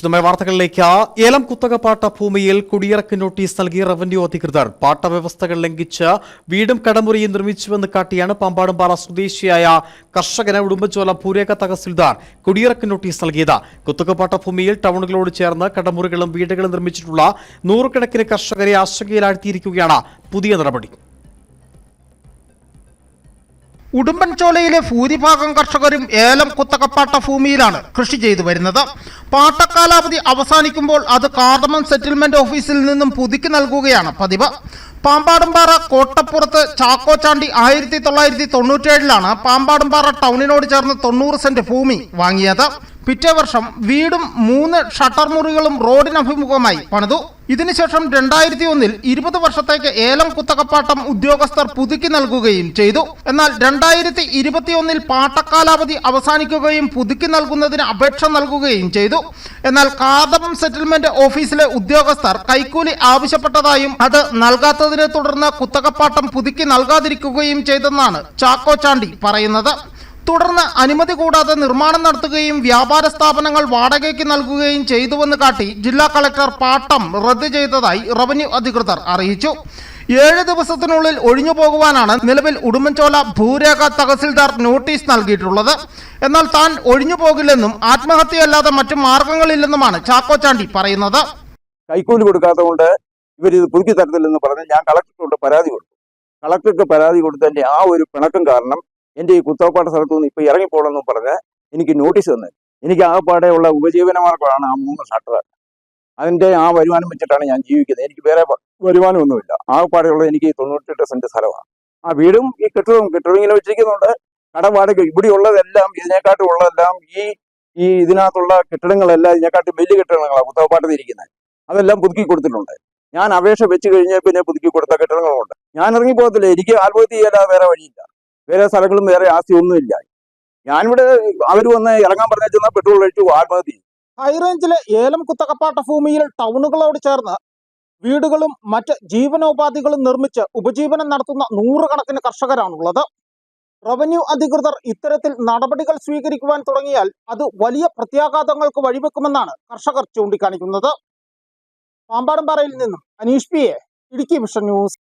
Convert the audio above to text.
വിശദമായ വാർത്തകളിലേക്ക്. ഏലം കുത്തകപ്പാട്ട ഭൂമിയിൽ കുടിയിറക്ക് നോട്ടീസ് നൽകി റവന്യൂ അധികൃതർ. പാട്ട വ്യവസ്ഥകൾ ലംഘിച്ച് വീടും കടമുറിയും നിർമ്മിച്ചുവെന്ന് കാട്ടിയാണ് പാമ്പാടുംപാറ സ്വദേശിയായ കർഷകന് ഉടുമ്പൻചോല ഭൂരേഖ തഹസിൽദാർ കുടിയിറക്ക് നോട്ടീസ് നൽകിയത്. കുത്തകപ്പാട്ട ഭൂമിയിൽ ടൗണുകളോട് ചേർന്ന് കടമുറികളും വീടുകളും നിർമ്മിച്ചിട്ടുള്ള നൂറുകണക്കിന് കർഷകരെ ആശങ്കയിലാഴ്ത്തിയിരിക്കുകയാണ് പുതിയ നടപടി. ഉടുമ്പൻചോലയിലെ ഭൂരിഭാഗം കർഷകരും ഏലം കുത്തകപ്പാട്ട ഭൂമിയിലാണ് കൃഷി ചെയ്തു വരുന്നത്. പാട്ടക്കാലാവധി അവസാനിക്കുമ്പോൾ അത് കാർഡമം സെറ്റിൽമെന്റ് ഓഫീസിൽ നിന്നും പുതുക്കി നൽകുകയാണ് പതിവ്. പാമ്പാടുംപാറ കോട്ടപ്പുറത്ത് ചാക്കോച്ചാണ്ടി ആയിരത്തി തൊള്ളായിരത്തി തൊണ്ണൂറ്റേഴിലാണ് പാമ്പാടുംപാറ ടൗണിനോട് ചേർന്ന് തൊണ്ണൂറ് സെന്റ് ഭൂമി വാങ്ങിയത്. പിറ്റേ വർഷം വീടും മൂന്ന് ഷട്ടർ മുറികളും റോഡിനഭിമുഖമായി പണിതു. ഇതിനുശേഷം രണ്ടായിരത്തി ഒന്നിൽ ഇരുപത് വർഷത്തേക്ക് ഏലം കുത്തകപ്പാട്ടം ഉദ്യോഗസ്ഥർ പുതുക്കി നൽകുകയും ചെയ്തു. എന്നാൽ രണ്ടായിരത്തി ഇരുപത്തിയൊന്നിൽ പാട്ടക്കാലാവധി അവസാനിക്കുകയും പുതുക്കി നൽകുന്നതിന് അപേക്ഷ നൽകുകയും ചെയ്തു. എന്നാൽ കാതം സെറ്റിൽമെന്റ് ഓഫീസിലെ ഉദ്യോഗസ്ഥർ കൈക്കൂലി ആവശ്യപ്പെട്ടതായും അത് നൽകാത്തതിനെ തുടർന്ന് കുത്തകപ്പാട്ടം പുതുക്കി നൽകാതിരിക്കുകയും ചെയ്തെന്നാണ് ചാക്കോ ചാണ്ടി പറയുന്നത്. തുടർന്ന് അനുമതി കൂടാതെ നിർമ്മാണം നടത്തുകയും വ്യാപാര സ്ഥാപനങ്ങൾ വാടകയ്ക്ക് നൽകുകയും ചെയ്തുവെന്ന് കാട്ടി ജില്ലാ കളക്ടർ പാട്ടം റദ്ദു ചെയ്തതായി റവന്യൂ അധികൃതർ അറിയിച്ചു. ഏഴ് ദിവസത്തിനുള്ളിൽ ഒഴിഞ്ഞു പോകുവാനാണ് നിലവിൽ ഉടുമ്പൻചോല ഭൂരേഖ തഹസിൽദാർ നോട്ടീസ് നൽകിയിട്ടുള്ളത്. എന്നാൽ താൻ ഒഴിഞ്ഞു പോകില്ലെന്നും ആത്മഹത്യയല്ലാതെ മറ്റു മാർഗങ്ങളില്ലെന്നുമാണ് ചാക്കോച്ചാണ്ടി പറയുന്നത്. കൈക്കൂലി കൊടുക്കാത്തതുകൊണ്ട് ഇവരിത് പുതുക്കി തരത്തില്ലെന്ന് പറഞ്ഞ് ഞാൻ കളക്ടറോട് പരാതി കൊടുത്തു. കളക്ടർക്ക് പരാതി കൊടുത്തതിന്റെ ആ ഒരു പിണക്കം കാരണം എന്റെ ഈ കുത്തവപ്പാട്ട സ്ഥലത്തു നിന്ന് ഇപ്പോൾ ഇറങ്ങിപ്പോകണമെന്നും പറഞ്ഞ് എനിക്ക് നോട്ടീസ് തന്നെ എനിക്ക് ആകെപ്പാടെ ഉള്ള ഉപജീവനമാർഗമാണ് ആ മൂന്ന് ഷട്ടർ. അതിന്റെ ആ വരുമാനം വെച്ചിട്ടാണ് ഞാൻ ജീവിക്കുന്നത്. എനിക്ക് വേറെ വരുമാനമൊന്നുമില്ല. ആകപ്പാടെയുള്ളത് എനിക്ക് തൊണ്ണൂറ്റെട്ട് സെന്റ് സ്ഥലമാണ്. ആ വീടും ഈ കെട്ടിടവും കെട്ടിടം ഇങ്ങനെ വെച്ചിരിക്കുന്നുണ്ട്. കടവാടക ഇവിടെ ഉള്ളതെല്ലാം ഇതിനെക്കാട്ടും ഉള്ളതെല്ലാം ഈ ഈ ഇതിനകത്തുള്ള കെട്ടിടങ്ങളെല്ലാം ഇതിനെക്കാട്ടും വലിയ കെട്ടിടങ്ങളാണ് കുത്തവപ്പാട്ടത്തിരിക്കുന്നത് അതെല്ലാം പുതുക്കി കൊടുത്തിട്ടുണ്ട്. ഞാൻ അപേക്ഷ വെച്ച് കഴിഞ്ഞാൽ പിന്നെ പുതുക്കി കൊടുത്ത കെട്ടിടങ്ങളുണ്ട്. ഞാൻ ഇറങ്ങി പോകത്തില്ല. എനിക്ക് ആത്മഹത്യ ചെയ്യാതെ വേറെ വഴിയില്ല. വേറെ സ്ഥലങ്ങളും വേറെ ആസ്തി ഒന്നുമില്ല ഞാനിവിടെ അവർ വന്ന് ഇറങ്ങാൻ പറഞ്ഞാൽ പെട്രോൾ കഴിച്ചു ആത്മഹത്യ ഹൈറേഞ്ചിലെ ഏലം കുത്തകപ്പാട്ട ഭൂമിയിൽ ടൗണുകളോട് ചേർന്ന് വീടുകളും മറ്റ് ജീവനോപാധികളും നിർമ്മിച്ച് ഉപജീവനം നടത്തുന്ന നൂറുകണക്കിന് കർഷകരാണുള്ളത്. റവന്യൂ അധികൃതർ ഇത്തരത്തിൽ നടപടികൾ സ്വീകരിക്കുവാൻ തുടങ്ങിയാൽ അത് വലിയ പ്രത്യാഘാതങ്ങൾക്ക് വഴിവെക്കുമെന്നാണ് കർഷകർ ചൂണ്ടിക്കാണിക്കുന്നത്. പാമ്പാടുംപാറയിൽ നിന്നും Aneesh P A Idukki vision news.